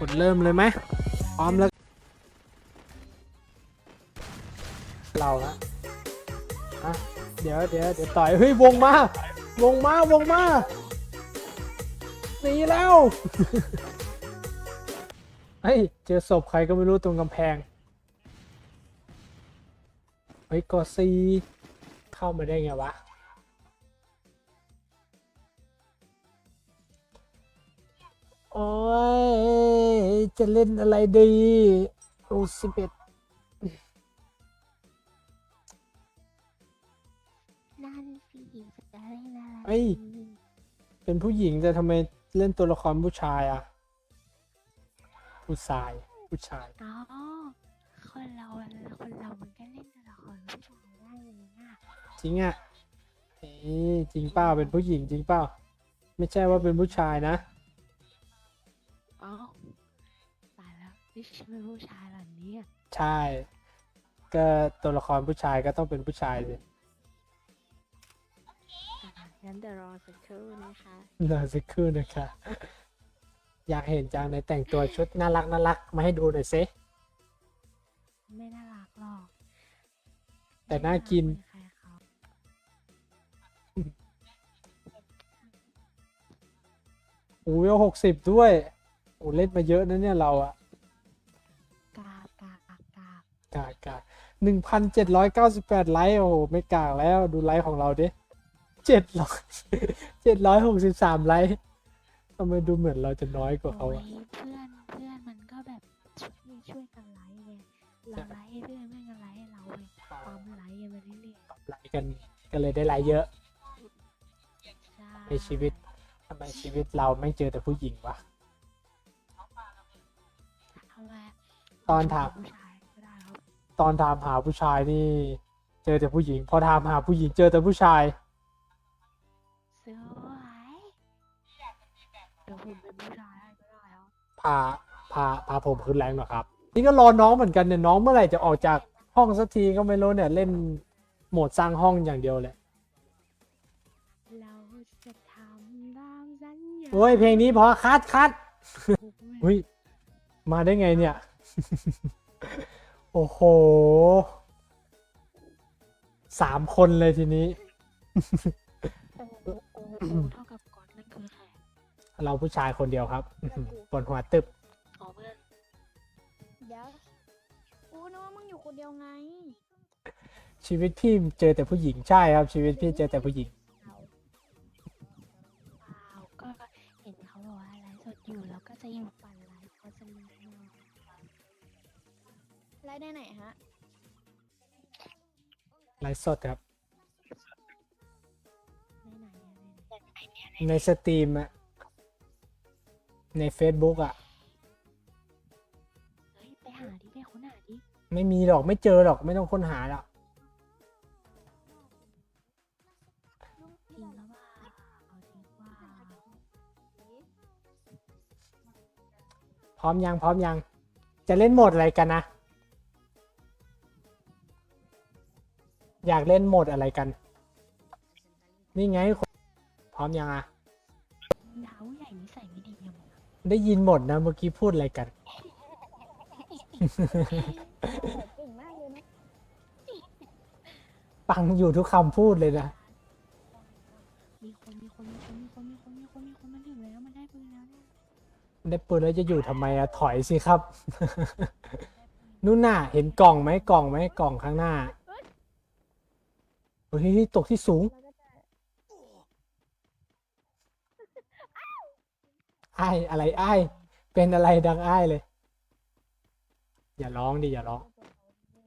กดเริ่มเลยไหมพร้อมแล้ว เราละอะเดี๋ยวเดี๋ยวเดี๋ยวต่อยเฮ้ยวงมา วงมาวงมาหนีแล้วเฮ้ยเจอศพใครก็ไม่รู้ตรงกำแพงเฮ้ยกอซีเข้ามาได้ไงวะ โอ้ย จะเล่นอะไรดีโอ้สิบเอ็ดนั่นสิจะเล่นอะไรเอ้ยดีเป็นผู้หญิงแต่ทำไมเล่นตัวละครผู้ชายอะ ผู้ชาย ผู้ชาย อ๋อคนเราอะคนเรามันก็เล่นตัวละครผู้ชายได้เลยนะจริงอะเอ้ยจริงเปล่าเป็นผู้หญิงจริงเปล่า ไม่ใช่ว่าเป็นผู้ชายนะ นี่ฉันเป็นผู้ชายเหรอเนี่ยใช่ ก็ตัวละครผู้ชายก็ต้องเป็นผู้ชายสิอะงั้นเดี๋ยวรอสักครู่นะคะน่าสักครู่นะคะ อยากเห็นจังในแต่งตัวชุดน่ารักน่ารักมาให้ดูหน่อยสิ ไม่น่ารักหรอกแต่น่ากิน ไม่รัเหมือใครเขาโอ้ยหกสิบด้วยโอ้เล่นมาเยอะนะเนี่ยเราอะ หนึ่งพันเจ็ดร้อยเก้าสิบแปดไลค์โอ้โหไม่กลางแล้วดูไลค์ของเราดิเจ็ดร้อยเจ็ดร้อยหกสิบสามไลค์ทำไมดูเหมือนเราจะน้อยกว่าเขาอ้ะเพื่อนเพื่อนมันก็แบบช่วยช่วยกันไลค์ไงเราไลค์เพื่อนแม่งไลค์เราไปความไลค์กันไปเรื่อยไลค์กันก็เลยได้ไลค์เยอะๆใช่นชีวิตทำไมชีวิตเราไม่เจอแต่ผู้หญิงวะตอนถาม ตอนถามหาผู้ชายนี่ เจอแต่ผู้หญิง พอถามหาผู้หญิงเจอแต่ผู้ชาย สวยเดี๋ยวผมเป็นผู้ชายให้ก็ได้ครับพาพาพาผมขึ้นแรงหน่อยครับ นี่ก็รอน้องเหมือนกันเนี่ยน้องเมื่อไหร่จะออกจากห้องสักทีก็ไม่รู้เนี่ยเล่นโหมดสร้างห้องอย่างเดียวเลยเราจะทำตามสัญญาโอ้ยเพลงนี้พอคัดคัดโอ้ยอุ้ยมาได้ไงเนี่ย โอ้โหสามคนเลยทีนี้ โอ้โหโอ้โหโอ้โหเท่ากับก่อนนั่นคือใครเราผู้ชายคนเดียวครับปวดหัวตึบอ๋อเพื่อนเดี๋ยวกูนึกว่ามึงอยู่คนเดียวไง ชีวิตพี่เจอแต่ผู้หญิงใช่ครับ ชีวิตพี่เจอแต่ผู้หญิง ไลฟ์สดครับในไหนอะในไหนในสตรีมอะใน Facebook อะเฮ้ยไปหาดิไปค้นหาดิไม่มีหรอกไม่เจอหรอกไม่ต้องค้นหาหรอกจริงแล้วว่าเอาจริงว่าพร้อมยังพร้อมยัง จะเล่นโหมดอะไรกันนะ อยากเล่นโหมดอะไรกัน นี่ไงพร้อมยังอะดาวใหญ่นิสัยไม่ดียังไงได้ยินหมดนะเมื่อกี้พูดอะไรกันเก่งมากเลยนะฟังอยู่ทุกคำพูดเลยนะ มีคนมีคนมีคนมีคนมีคนมีคนมีคนมันถึงแล้วมันได้ปืนแล้วเนี่ยได้ปืนแล้วจะอยู่ทำไมอะถอยสิครับ นู่นน่ะ เห็นกล่องไหมกล่องไหมกล่องข้างหน้า เฮ้ยตกที่สูงแล้วก็จะไอ้ายอะไรไอ้ายเป็นอะไรดังไอ้ายเลย อย่าร้องดิอย่าร้อง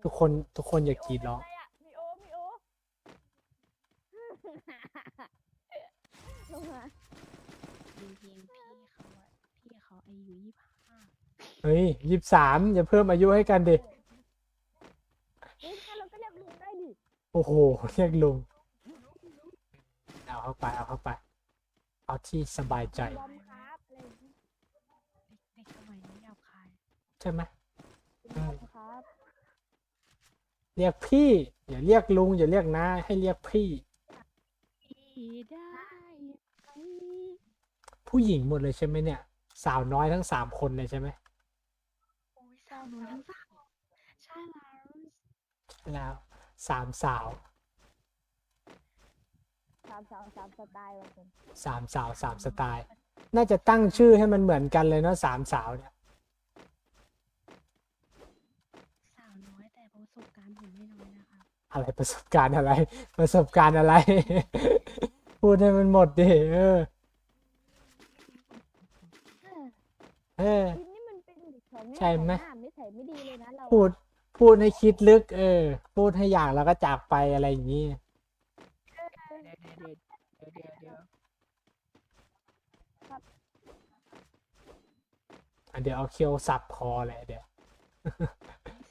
ทุกคนทุกคนอย่ากรีดร้องอะไรอะมีโอมีโอลงมาดูเพลงพี่เขาอะพี่เขาอายุยี่สิบห้าเฮ้ยยี่สามอย่าเพิ่มอายุให้กันดิ เอ้ยถ้าเราก็เรียกลุงได้ดิ โอ้โหเรียกลุงเอาเข้าไปเอาเข้าไป เอาที่สบายใจ บอมครับอะไรอย่างงี้เด็กสมัยนี้หยาบคายใช่ไหมบอมครับเรียกพี่อย่าเรียกลุงอย่าเรียกน้าให้เรียกพี่พี่ได้ไหมผู้หญิงหมดเลยใช่ไหมเนี่ย สาวน้อยทั้งสามคนเลยใช่ไหมาวน้อยทั้งสามใช่แล้ว แล้ว สามสาวสามสาวสามสไตล์ว่ะผมสามสาวสามสไตล์ น่าจะตั้งชื่อให้มันเหมือนกันเลยเนาะสามสาวเนี่ยสาวน้อยแต่ประสบการณ์ผมไม่น้อยนะคะอะไรประสบการณ์อะไร ประสบการณ์อะไร พูดให้มันหมดดิเออเออเออคิดนี่มันเป็นเด็กของใช่ไหม น้าไม่ใส่ไม่ดีเลยนะเราพูด พูดให้คิดลึก เออ พูดให้อยากแล้วก็จากไปอะไรอย่างนี้ เดี๋ยวเดี๋ยวเดี๋ยวเดี๋ยวเดี๋ยวอะเดี๋ยวเอาเคียวสับคอเลยเดี๋ยว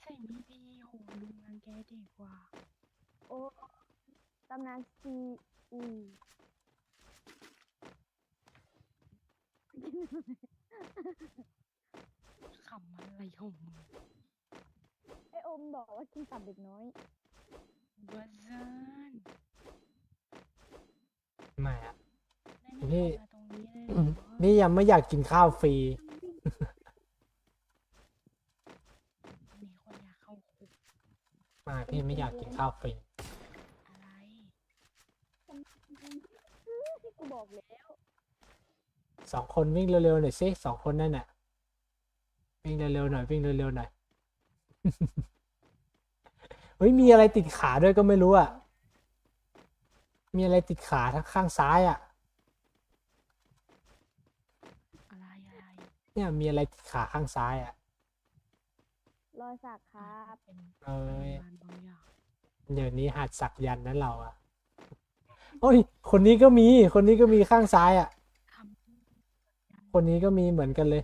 ใส่ไม่ดีโหลุงรังแกเด็กว่าโอ้ตำนานซีอีขำอะไรของมึงไอโอ มบอกว่ากินตับเด็กน้อยบัซานไม่อะไม่นี่ได้มาตรงนี้เลยอืมเหรอนี่ยังไม่อยากกินข้าวฟรี มีคนอยากเข้าคุกไมาพี่ไม่อยากกินข้าวฟรี อะไร ที่กูบอกแล้ว สองคนวิ่งเร็วๆหน่อยสิสองคนนั่นน่ะ วิ่งเร็วๆหน่อยวิ่งเร็วๆหน่อยเฮ้ยมีอะไรติดขาด้วยก็ไม่รู้อะ มีอะไรติดขาทั้งข้างซ้ายอะ อะไรอะไรเนี่ยมีอะไรติดขาข้างซ้ายอะ รอยสักครับเป็นเอ้ยบานบางอย่างเดี๋ยวนี้หัดสักยันต์นั้นเราอะ โอ้ย คนนี้ก็มี คนนี้ก็มีข้างซ้ายอะทำคนนี้ก็มีเหมือนกันเลย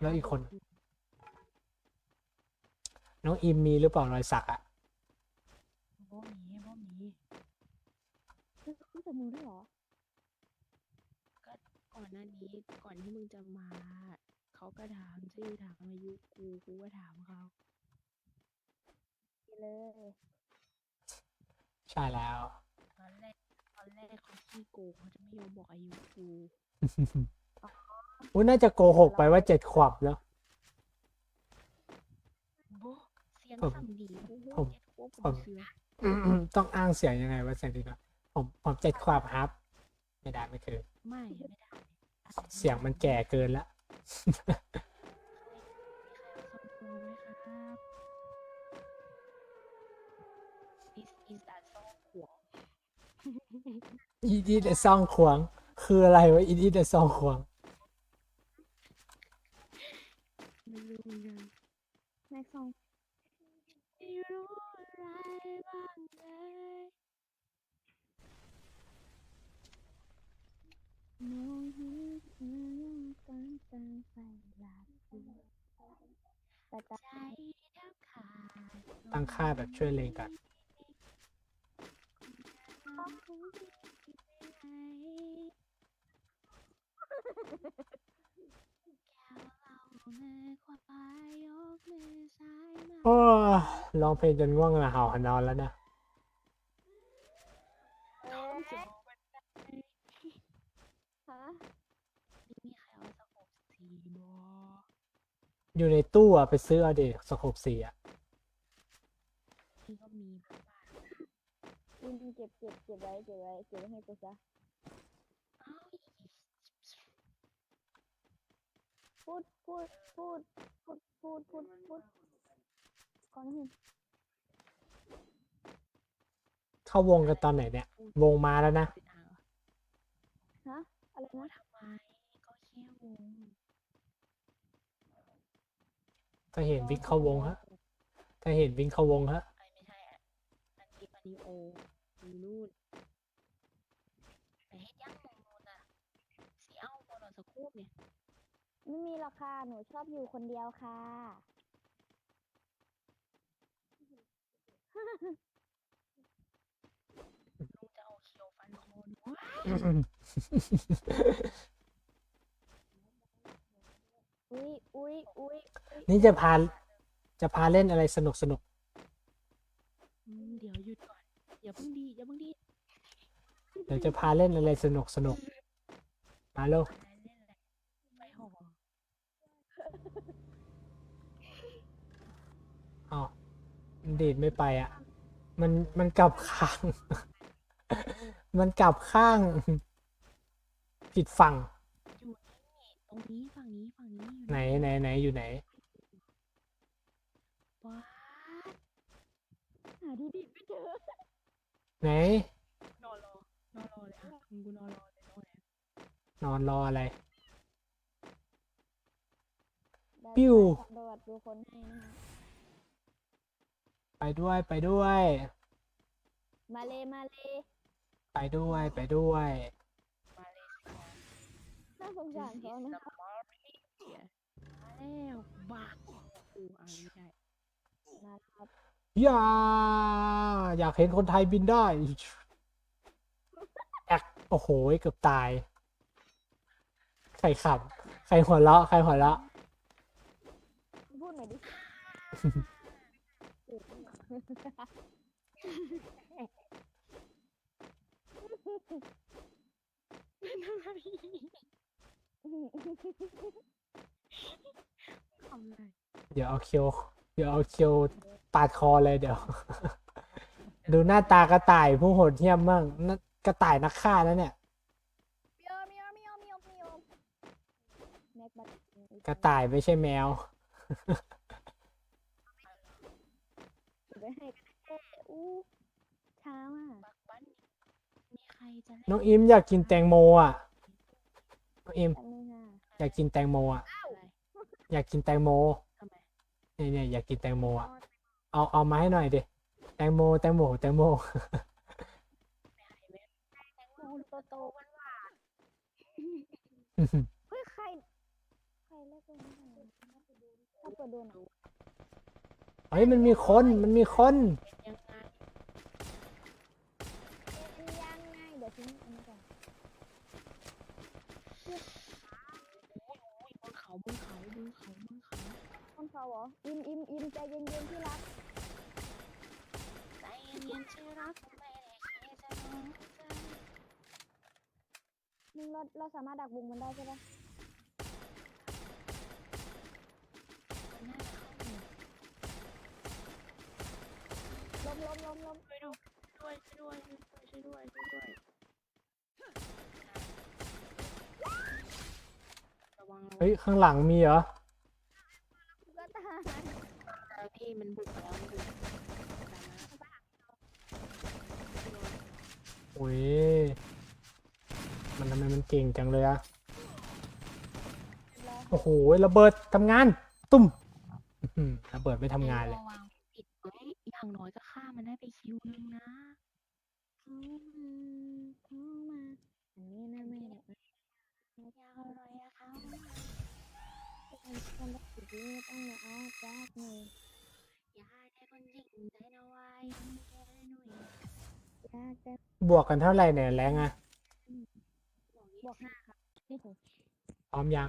แล้วอีกคน น้องอิมมีหรือเปล่ารอยสักอะบ่มีบ่มีเฮ้ยรู้จักมือด้วยเหรอก่อนหน้านี้ก่อนที่มึงจะมา เขาก็ถามชื่อถามอายุกูกูก็ถามเขาดีเลย ใช่แล้ว ตอนแรกตอนแรกเขาขี้โกงเขาจะไม่ยอมบอกอายุกูอุ้ยน่าจะโกหกไปว่าเจ็ดขวบแล้วโบเสียงผมสั่งดีกูผมเจ็ดขวบผมเชื่อต้องอ้างเสียงยังไงวะเสียงดีกว่าผมผมเจ็ดขวบครับ ไม่ได้ไม่คือไม่ไม่ได้เสียงมันแก่เกินละมีใครเอาส่งกูไหมครับ is is that ซ่องขวงอีดีแต่ซองขวง คืออะไรวะอีดีแต่ซองขวงไม่รู้เหมือนกันแม็กซองไม่ รู้อะไรบ้างเลยมองเห็นเธอตั้งตางไฟหลับอยู่แต่ตาใจแทบขาดตั้งค่าแบบช่วยเลงกัน ไม่ไโอ้ร้องเพลงจนง่วงละเห่าหานอนแล้วนะเอ๊ะฮะมีใครเอาสกปสีบออยู่ในตู้อะไปซื้อเอาเด็กสโคบสีอะที่ก็มีบ้างวินเก็บเก็บเก็บไว้เก็บไว้เก็บไว้ให้กูซะ อ้าว พูดพูดพูดพูดพูดพูดพูดก่อนหนึ่งเข้าวงกันตอนไหนเนี่ย วงมาแล้วนะเป็นอ่างเหรอฮะอะไรว่านะ ทำไมก็แค่วงถ้าเห็นวิ่งเข้าวงฮะ ถ้าเห็นวิ่งเข้าวงฮะ ไอ้ไม่ใช่อะอันนี้อันนี้โอมีนู่นแต่เฮ็ดยังมองนู่นน่ะสีเอาบอลสักคูบเนี่ย ไม่มีหรอกค่ะ หนูชอบอยู่คนเดียวค่ะ ลุงจะเอาเขียวฟันคอหนูอุ้ยอุ้ยอุ้ยนี่จะพาจะพาเล่นอะไรสนุกสนุกอืมเดี๋ยวหยุดก่อนอย่าเพิ่งดีอย่าเพิ่งดี เดี๋ยวจะพาเล่นอะไรสนุกสนุกมาเร็วอะไรเล่นอะไรไปหอ ดีดไม่ไปอะ มันมันกลับข้าง มันกลับข้าง ผิดฝั่งอยู่นี่ตรงนี้ฝั่งนี้ฝั่งนี้อยู่ไหนไหนไหนอยู่ไหน ว้าหาที่ดิบไม่เจอไหน นอนรอนอนรอเลยอะมึงกูนอนรอเลยตรงไหนนอนรออะไร ได้ปิ้วสำรวจดูคนให้นะคะ ไปด้วยไปด้วย มาเลยมาเลยไปด้วยไปด้วยมาเลยสิน่าสงสารเขานะสมอลเดียมาแล้วบ้ากูอ่านไม่ได้มาครับอย่า อยากเห็นคนไทยบินได้แอกโอ้โหเกือบตาย ใครขับ ใครหัวเราะ ใครหัวเราะ พูดหน่อยดิ เป็นอะไรทำอะไรเดี๋ยวเอาเคียว เดี๋ยวเอาเคียวปาดคอเลยเดี๋ยว ดูหน้าตากระต่ายผู้โหดเหี้ยมมั่งน่ากระต่ายนักฆ่านะเนี่ย เมียวเมียวเมียวเมียวเมียวแม็กบัตกระต่ายไม่ใช่แมวไป ให้กันแค่อู้ช้ามากบักบันมีใครจะเล่นน้องอิมอยากกินแตงโมอะ น้องอิมแป๊บนึงค่ะอยากกินแตงโมอะ อะไรอยากกินแตงโม ทำไมเนี่ยเนี่ยอยากกินแตงโมอะ เอาเอามาให้หน่อยดิ แตงโมแตงโมแตงโมมูลโตโตวันว่าเฮ้ยใคร ใครเล่นตัวนี้หน่อยถ้าเปิดโดนอะ เฮ้ยมันมีคนมันมีคนเป็นยังไงเป็นยังไงเดี๋ยวทิ้งอันนี้ก่อนโอ้ยโอ้ยบนเขาบนเขาบนเขาบนเขาคนเขาเหรออิมอิมอิมใจเย็นเย็นๆที่รักใจเย็นๆชื่อรักไม่ได้คิดจะมองใจมึงเราเราสามารถดักวงมันได้ใช่ปะน่าจะเข้าหนึ่ง ล้มล้มล้มล้มช่วยด้วยช่วยด้วยช่วยด้วยช่วยด้วยช่วยด้วยระวังระวัเฮ้ยข้างหลังมีเหรอ ก็ตายนะพี่มันบุกแล้วมันบุกโอ้ย มันทำไมมันเก่งจังเลยอะโอ้โหระเบิดทำงาน ตุ้มอื้อหือระเบิดไม่ทำงานเลย ระวัง อย่างน้อยก็ฆ่ามันได้ไปคิวนึงนะเข้ามาเขามาอันนี้นะไม่ได้อยากอะไรอะคะเป็นคนรักสิ่งที่ต้องมาเอาจากหนูอยอยากได้คนจริงใจนะไว้แค่หนุ่ยอยากจะบวกกันเท่าไหร่เนี่ยแรงอะบวกห้าครับพร้อมยัง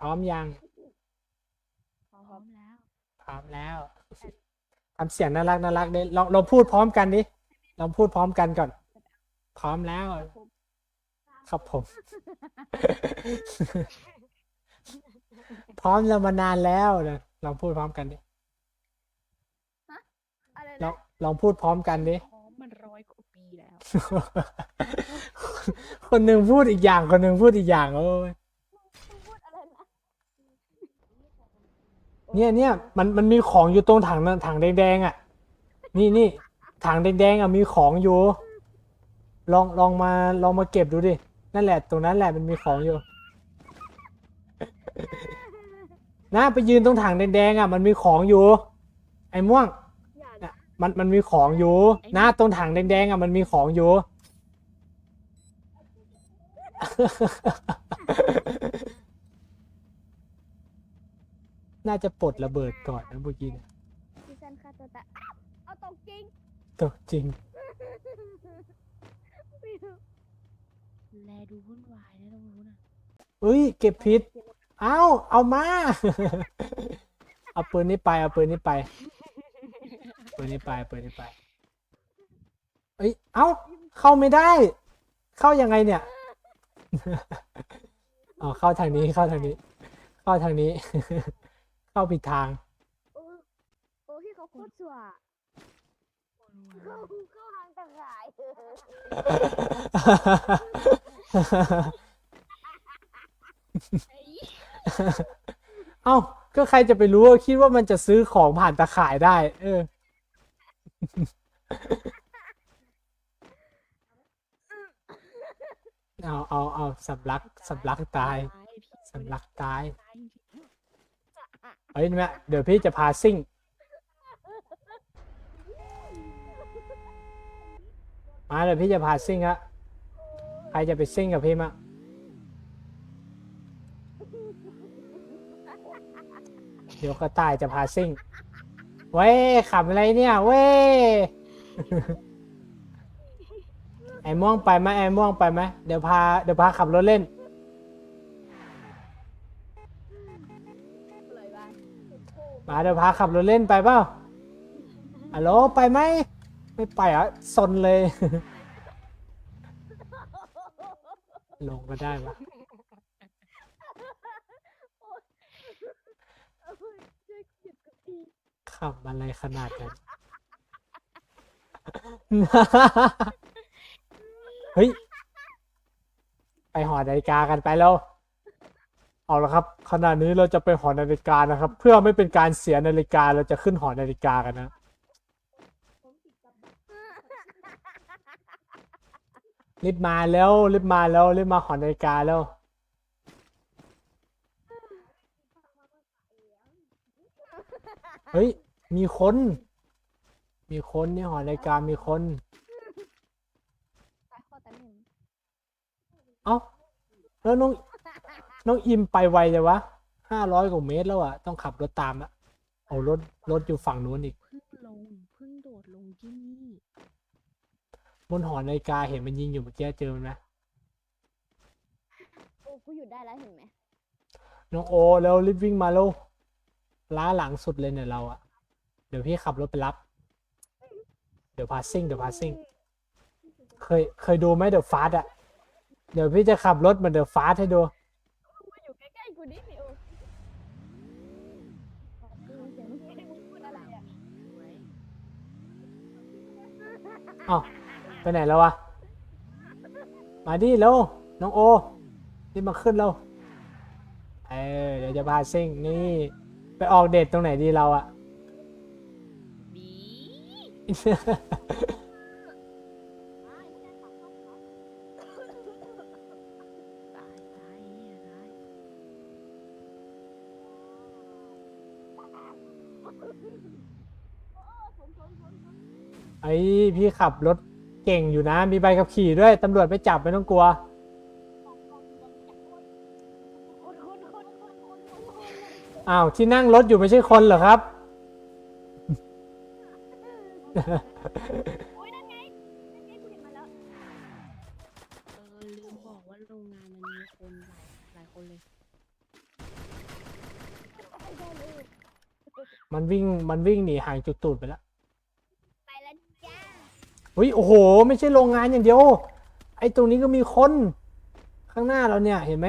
พร้อมยัง พคร้รัอบมแล้ว พร้อมแล้วทำเสียงน่ารักน่ารักเด้ลองเราพูดพร้อมกันดิลองพูดพร้อมกันก่อน พร้อมแล้ว ครับผม พร้อมเรามานานแล้วนะลองพูดพร้อมกันดิอะไรลอนะงลองพูดพร้อมกันดิพร้อมมันร้อยกว่าปีแล้ว คนหนึ่งพูดอีกอย่าง คนหนึ่งพูดอีกอย่างโอ้ย พูดอะไรนะ เนี่ยเนี่ยมันมันมีของอยู่ตรงถังนั้นถังแดงๆอะ นี่นี่ถังแดงๆอะมีของอยู่ ลองลองมาลองมาเก็บดูดิ นั่นแหละตรงนั้นแหละมันมีของอยู่ นะไปยืนตรงถังแดงๆอะ มันมีของอยู่ ไอ้ม่วงน่ะมันมันมีของอยู่นะตรงถังแดงๆอะมันมีของอยู่ น่าจะปลดระเบิดก่อนนะเมื่อกี้เนี่ยดิฉันฆ่าตัวตายอ้าวเอาตกจริงตัวจริงแลดูวุ่นวายนะตรงนู้นน่ะเอ้ย เก็บผิดเอาเอามา เอาปืนนี้ไป เอาปืนนี้ไป ปืนนี้ไป ปืนนี้ไป เอ้ย เอาเข้าไม่ได้ เข้ายังไงเนี่ย อ๋อ เข้าทางนี้ เข้าทางนี้ เข้าทางนี้ เข้าผิดทาง โอ้โอ้พี่เขาโคตรสัวคนเข้าว่าเข้าทางตะข่ายไอ้เอ้า ก็ใครจะไปรู้ว่าคิดว่ามันจะซื้อของผ่านตะข่ายได้ เออ เอาเอาเอาสำลักสำลักตายพี่สำลักตาย ตายจริง เฮ้ยนี่ยเดี๋ยวพี่จะพาซิ่ง มาเดี๋ยวพี่จะพาซิ่งฮะใครจะไปซิ่งกับพี่มะเดี๋ยวกระต่ายจะพาซิ่ง เว้ยขับอะไรเนี่ย เว้ย ไอ้ม่วงไปไหมไอ้ม่วงไปไหมเดี๋ยวพาเดี๋ยวพาขับรถเล่น มาเดี๋ยวพาขับรถเล่นไปเปล่าฮัลโหลไปไหม ไม่ไปอะซนเลย ลงก็ได้ปะเออช่วยหยุดกับพี่ขับอะไรขนาดนั้น เฮ้ย ไปหอนาฬิกากันไปแล้ว เอาละครับขณะนี้เราจะไปหอนาฬิกานะครับ เพื่อไม่เป็นการเสียนาฬิกาเราจะขึ้นหอนาฬิกากันนะ รีบมาแล้วรีบมาแล้วรีบมาหอนาฬิกาแล้ว เฮ้ย มีคน มีคนในหอนาฬิกามีคน เอ้าแล้วน้อง น้องอิมไปไวเลยวะห้าร้อยกว่าเมตรแล้วอะต้องขับรถตามอะเอารถรถอยู่ฝั่งนู้นอีกๆเพิ่งลงเพิ่งโดดลงที่นี่ บนหอนาฬิกาเห็นมันยิงอยู่เมื่อกี้เจอมันไหมโอ้กูหยุดได้แล้วเห็นไหมน้องโอแล้วรีบวิ่งมาแล้วล้าหลังสุดเลยเนี่ยเราอะเดี๋ยวพี่ขับรถไปรับ เดี๋ยวพาซิ่งเดี๋ยวพาซิ่งเคยเคยดูไหมเดี๋ยวฟาสอะเดี๋ยวพี่จะขับรถเหมือนเดี๋ยวฟาสให้ดู มาอยู่ใกล้ๆกูดิพี่โอได้ยินเสียงมึงมึงพูดอะไรอะ ไว้ เอ้าไปไหนแล้ววะ มาดิเร็วน้องโอรีบมาขึ้นแล้วเออเดี๋ยวจะพาซิ่งนี่ ไปออกเดทตรงไหนดีเราอะ ไอ้พี่ขับรถเก่งอยู่นะ มีใบขับขี่ด้วย ตำรวจไม่จับไม่ต้องกลัว อ้าวที่นั่งรถอยู่ไม่ใช่คนเหรอครับ โอ้ยนั่นไงนั่นไงกูเห็นมาแล้วเออลืมบอกว่าโรงงานมันมีคนหลายหลายคนเลย มันวิ่งมันวิ่งหนีห่างจุดตูดไปแล้ว อุ้ยโอ้โห ไม่ใช่โรงงานอย่างเดียว ไอ้ตรงนี้ก็มีคนข้างหน้าเราเนี่ยเห็นไหม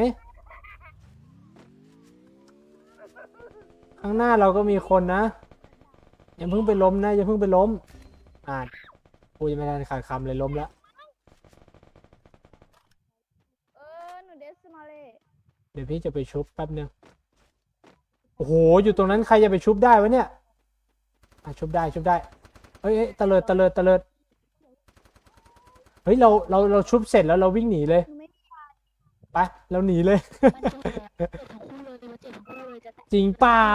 ข้างหน้าเราก็มีคนนะอย่าเพิ่งไปล้มนะอย่าเพิ่งไปล้มอ่ากูยังไม่ทันขาดคำเลยล้มแล้วเออหนูเดสมาเลยเดี๋ยวพี่จะไปชุบแป๊บนึงโอ้โหอยู่ตรงนั้นใครจะไปชุบได้วะเนี่ยอะชุบได้ชุบได้เฮ้ยเฮ้ยตะเลิดตะเลิดตะเลิด เฮ้ยเราเราเราชุบเสร็จแล้วเราวิ่งหนีเลยหนูไม่ไปเราหนีเลยมันเจ็บแล้วเจ็บทั้งคู่เลยมันเจ็บทั้งคู่เลยจะแตกจริงเปล่า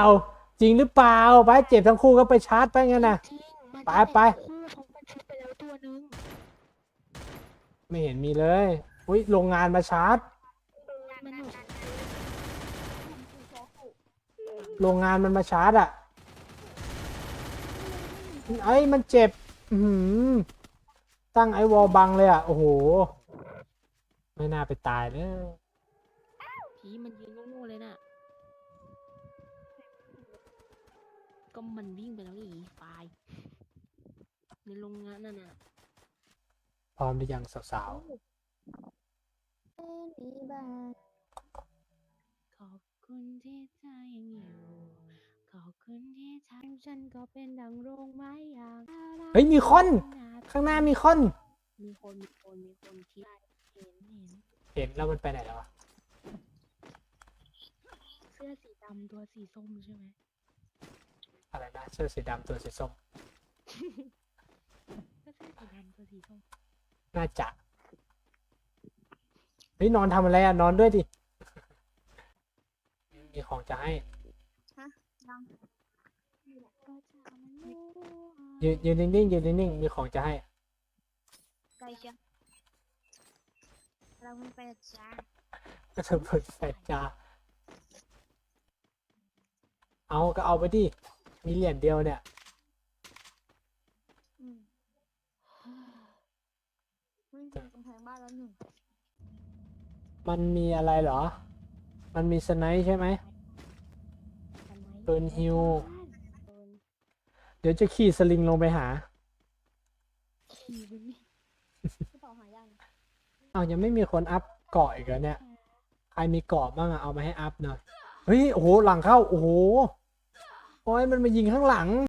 จริงหรือเปล่าไปเจ็บทั้งคู่ก็ไปชาร์จไปงั้นนะจริงมันไปจะแตกไปคู่ของมันชุบไปแล้วตัวนึงไม่เห็นมีเลยอุ้ยโรงงานมาชาร์จมันอยู่โรงงานมันมาชาร์จอะไอ้ยมันเจ็บ อือหือ ตั้งไอ้วอลบังเลยอะ โอ้โห ไม่น่าไปตายเลยผีมันยืนโง่ๆเลยน่ะ ก็มันวิ่งไปแล้วนี่ไฟล์ในโรงงานนั่นน่ะพร้อมหรือยังสาวเป็นอีบ้าขอบคุณที่ใจยังอยู่ ขอบคุณที่ทำฉันก็เป็นดังโรงไม้ยางเฮ้ย มีคน ข้างหน้ามีคน มีคนมีคนมีคนที่เห็นเห็นเห็นแล้วมันไปไหนแล้ววะเสื้อสีดำตัวสีส้มใช่ไหมอะไรนะเสื้อสีดำตัวสีส้มก็เสื้อสีดำตัวสีส้มน่าจะเฮ้ยนอนทำอะไรอะนอนด้วยดิมีของจะให้ ยังก็จะมันรู้ ยืนยืนนิ่งๆยืนนิ่งๆมีของจะให้ไกลจังเราไม่ไปจ้าก็จะเปิดแฟลชจ้าเอาก็เอาไปดิมีเหรียญเดียวเนี่ยอืมวิ่งถึงกำแพงบ้านแล้วหนึ่งมันมีอะไรเหรอ มันมีสไนป์ใช่ไหมทำไมปืนฮิวปืน เดี๋ยวจะขี่สลิงลงไปหาขี่ไปนี่กระเป๋าหายังเอายังไม่มีคนอัพเกาะอีกแล้วเนี่ย ใครมีเกาะบ้างอะเอามาให้อัพหน่อย เฮ้ย โอ้โห หลังเข้า โอ้โห โอ้ยมันมายิงข้างหลัง